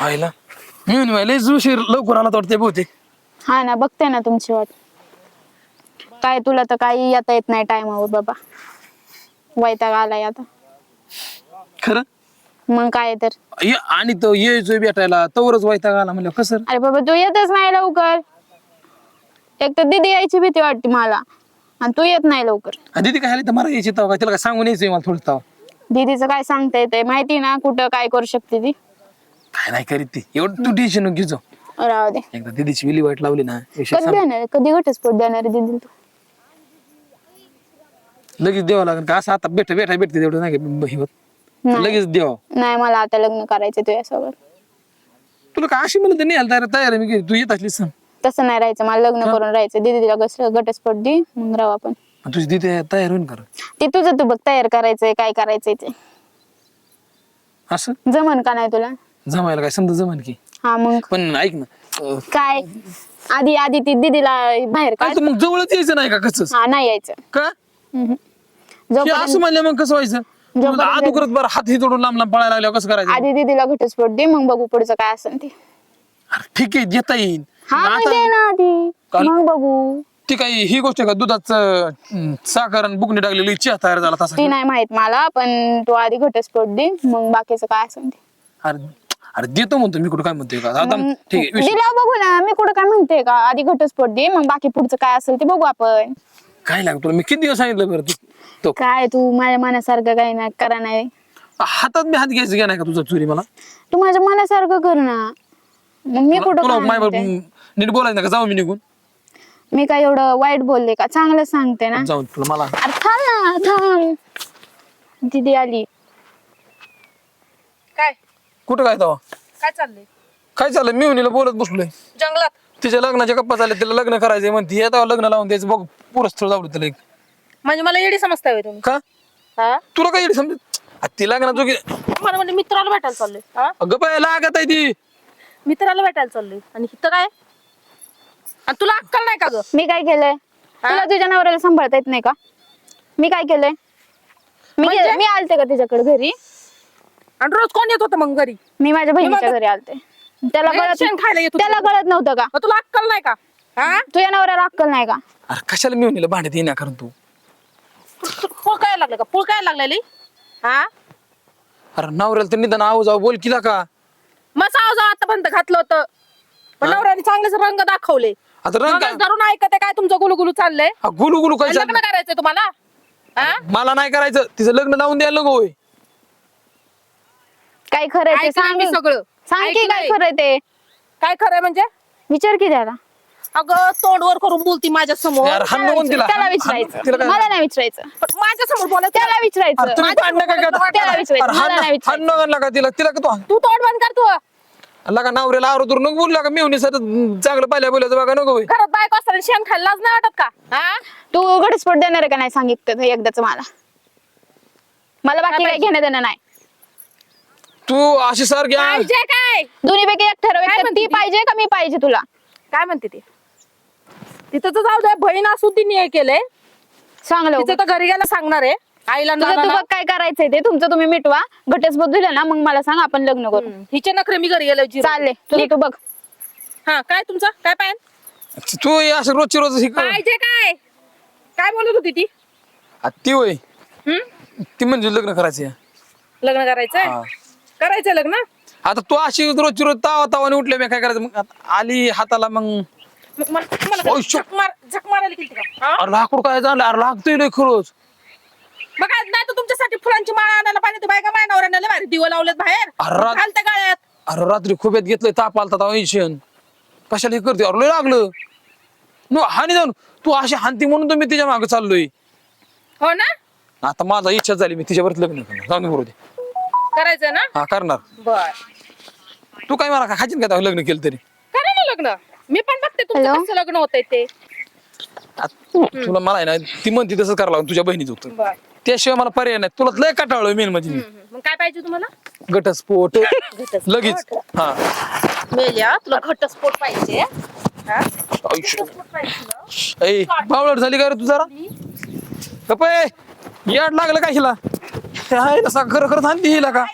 व्हायला मी म्हणे लयच उशीर लवकर आला तर वाटते बहुतेक. हा ना बघते ना तुमची वाट. काय तुला तर काही येता येत नाही टायमावर बाबा. वैताग आलाय आता. खरं? मग काय तर. ये- आणि तो यायचोय भेटायला तवरच वैताग आला म्हणलं कसं? अरे बाबा तू येतच नाही लवकर. एक तर दीदी यायची भीती वाटते मला. आणि तू येत नाही लवकर. आणि दीदी काय आली तर मला यायची तेव्हा काय? तिला काय सांगून यायचंय मला थोडं तेव्हा. दीदीचं काय सांगता येते माहिती ना कुठं काय करू शकते ती? काय नाही करीत ती. एवढं तू टेन्शन घेतो राहू दे. एकदा दीदीची लावली ना विषय कधी संप- देणार? कधी घटस्फोट देणार दीदी तू? लगेच द्यावं लागेल का? असं आता भेट भेटा भेटते तेवढं नाही का हे होत. नाही. लगेच द्यावं नाही मला आता लग्न करायचं तुझ्यासोबत. तुला काय अशी म्हणत नाही तयार तयार आहे मी की तू येत असली सांग तसं नाही राहायचं. मला लग्न करून राहायचं दीदीला कसं घटस्फोट दे मग राहू आपण. आणि तुझी दीदी तयार होईन कर ते तुझं तू बघ तयार करायचंय काय करायचंय ते. असं? जमन का नाही तुला? जमायला काय? समजा जमान की. हा मग. पण ऐक ना अं, काय? आधी आधी ती दीदीला बाहेर काय तू मग जवळच यायचं नाही का कसं हा नाही यायचं. का. हे जोपर्यंत असं म्हणलं मग कसं व्हायचं? जोपर्यंत- आदू करत बरं हात ही तोडून लांब लांब पळायला लागल्यावर कसं करायचं? आधी दीदीला घटस्फोट दे मग बघू पुढचं काय असेल ते. अरे ठीक आहे देता येईल. हा मग मग आता दे ना आधी. काल- मग बघू. ती काही ही गोष्ट आहे का? दुधाचं अं, साखर आणि बुकणी टाकलेली चहा तयार झाला तसा. ती नाही माहीत मला पण तू आधी घटस्फोट दे मग बाकीचं काय असेल ते. अरे अरे देतो म्हणतो मी कुठं काय म्हणतोय का? आता मग ठीक आहे विषय- दिल्यावर बघू ना मी कुठं काय म्हणते का? आधी घटस्फोट दे मग बाकी पुढचं काय असेल ते बघू आपण. काय लागतो तुला? मी किती दिवस सांगितलं बरं तू? तो काय तू माझ्या मनासारखं काही नाही करा नाही. हातात मी हात घ्यायचं घ्या नाही का तुझा चोरी मला? तू माझ्या मनासारखं कर ना. मग मी कुठं तुला काय माय म्हणते? नीट बोलायचं ना का? जाऊ मी निघून. मी काय एवढं वाईट बोलले का? चांगलं सांगते ना. जाऊन तुला मला. अरे थांब ना थांब. दीदी आली. काय? कुठं काय तेव्हा काय चाललंय? काय चाललंय? मी म्हणलं बोलत बसलोय. जंगलात. तिच्या लग्नाच्या गप्पा झाले तिला लग्न करायचंय म्हणते. लग्न लावून द्यायचं बघ पुरं स्थळ जाऊ तिला एक. म्हणजे मला येडी समजताय होय तुम्ही. का? हा? तुला काय समज? ती लग्न जोगी मला म्हणजे मित्राला भेटायला चाललोय. हा? अगं बाय लागत आहे ती. मित्राला भेटायला चाललोय. आणि इथं काय? आणि तुला अक्कल नाही का ग? मी काय केलंय? तुला तुझ्या नवऱ्याला सांभाळता येत नाही का? मी काय केलंय? मी म्हणजे? मी आलते का तिच्याकडे घरी? आणि रोज कोण येत होतं मग घरी? मी माझ्या बहिणीच्या घरी आलते. त्याला कळत शेण खायला येत होतं. त्याला कळत नव्हतं का? मग तुला अक्कल नाही का? हा? तुझ्या नवऱ्याला अक्कल नाही का? अरे कशाला मी म्हणलं भांड्यात येणार कारण तू? पूळ काय लागलं का पूळ काय लागलेली हा? अरे नवऱ्याला तर निदान आऊ जाऊ बोल किला का? मग साव जाव आतापर्यंत घातलं होतं. पण नवऱ्याने चांगलेच रंग दाखवले. आता रंग काय धरून ऐकत काय तुमचं गुलुगुलू चाललंय? हा, गुलू गुलू काय लग्न करायचंय तुम्हाला? हा? मला नाही करायचं. तिचं लग्न लावून द्यायला नको होय. काय खरंय ते ऐकलंय सांग मी सगळं. सांग की काय ऐकलंय. खरंय ते. काय खरंय म्हणजे? विचार की त्याला. अगं तोंडवर करून बोलती माझ्यासमोर यार हाण नको तिला? त्याला हाण- विचारायचं. काय? मला नाही विचारायचं. माझ्यासमोर बोलत त्याला विचारायचं. अरे तुम्ही माझ्या भांडणं काय समोर करता? त्याला विचारायचं. अरे मला हाण- नाही विचारायचं. हाण नका लागा तिला? तिला का तू तू तोंड बंद कर तू. लगा नवऱ्याला आरोतर नको बोलू लागा मेवणी सर चांगलं पाहिल्या बोलायचं बघा नको होय घरात बायको असताना शेण खायला लाज नाही वाटत का? हा? तू घटस्फोट देणार आहे का नाही सांगितलं एकदाच मला? मला बाकी काय घेणं देणं नाही. तू अशी सारखी आ- पाहिजे काय? दोन्हीपैकी एक ठरव काय एक तर म्हणते ती ती? पाहिजे का मी पाहिजे तुला? काय म्हणते ती? तिथं तर जाऊ दे बहीण असून तिने हे केलंय. सांग लवकर. तिचं तर घरी गेला सांगणार आहे. आईला तुझं तू नानाला. बघ काय करायचंय ते? तुमचं तुम्ही मिटवा. घटस्फोट दिलं ना मग मला सांग आपण लग्न करू. हिचे नखरे मी घरी गेलो. चालले. तुझं तू बघ. हा काय तुमचं? काय पाहिजे तू हे असं रोजची रोज पाहिजे काय? काय बोलत होती ती? ती होय. हम्म? ती म्हणजे लग्न करायचं लग्न करायचंय? हा. करायचंय लग्न? आता तू अशी रोजची रोज तावा तावाने उठले मी काय करायचं? मग आता आली हाताला मग मग मला ओय, झक मार झक मारायला गेली का? हा? अरे लाकूड काय झालं? अरे लागतोय लय खरंच. मग काय नाही तर तुमच्यासाठी फुलांची माळा आणायला पाहिजे ते बायका माय नवऱ्याने. लय भारी दिवं लावलेत बाहेर. अरे रात- गाळ्यात. अरे रात्री खुब्यात घेतलंय ताप आलता तेव्हा कशाला हे करते? अरे लय लागलं. नो हानी जाऊन. तू अशी हानती म्हणून तर मी तिच्यामागे चाललोय. हो ना? आता माझा इच्छा झाली मी तिच्यावरच लग्न करणार. जाऊन बरोबर करायचंय ना? हा करणार. बर. तू काय मला काय खाशील का तेव्हा लग्न केलं तरी? करा ना लग्न. मी पण बघते तुमचं Hello? कसं लग्न होतंय ते. आता तुला मला आहे ना ती म्हणते तसं करावं लागेल तुझ्या बहिणीचं होतं बर. त्याशिवाय मला पर्याय नाही. तुला लय कटाळलोय मेन म्हणजे मी. मग काय पाहिजे तुम्हाला? घटस्फोट. घटस्फोट. लगेच. हा. मेल्या तुला घटस्फोट पाहिजे. हा? आयुष्य. घटस्फोट पाहिजे तुला? ऐ बावळट झाली का रे तू जरा? गप्प ए, याड लागलं का हिला? आहे तसा खरं खरं थांबती हिला का?